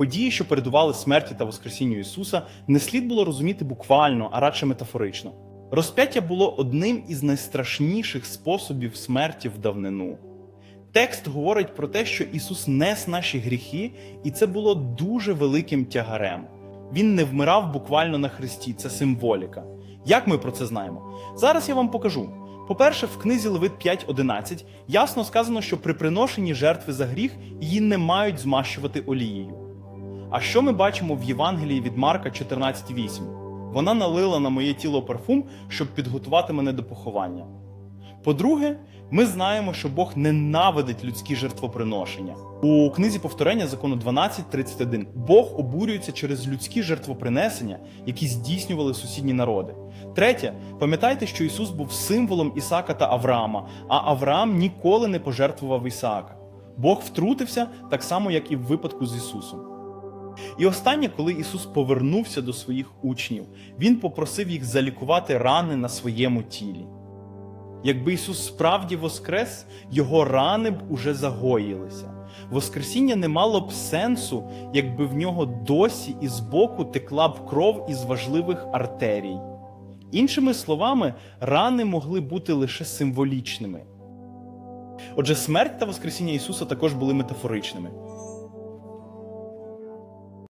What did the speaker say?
Події, що передували смерті та Воскресінню Ісуса, не слід було розуміти буквально, а радше метафорично. Розп'яття було одним із найстрашніших способів смерті в давнину. Текст говорить про те, що Ісус нес наші гріхи, і це було дуже великим тягарем. Він не вмирав буквально на хресті, це символіка. Як ми про це знаємо? Зараз я вам покажу. По-перше, в книзі Левит 5.11 ясно сказано, що при приношенні жертви за гріх її не мають змащувати олією. А що ми бачимо в Євангелії від Марка 14.8? Вона налила на моє тіло парфум, щоб підготувати мене до поховання. По-друге, ми знаємо, що Бог ненавидить людські жертвоприношення. У книзі повторення закону 12.31 Бог обурюється через людські жертвопринесення, які здійснювали сусідні народи. Третє, пам'ятайте, що Ісус був символом Ісака та Авраама, а Авраам ніколи не пожертвував Ісаака. Бог втрутився так само, як і в випадку з Ісусом. І останнє, коли Ісус повернувся до своїх учнів, Він попросив їх залікувати рани на своєму тілі. Якби Ісус справді воскрес, його рани б уже загоїлися. Воскресіння не мало б сенсу, якби в нього досі і збоку текла б кров із важливих артерій. Іншими словами, рани могли бути лише символічними. Отже, смерть та Воскресіння Ісуса також були метафоричними.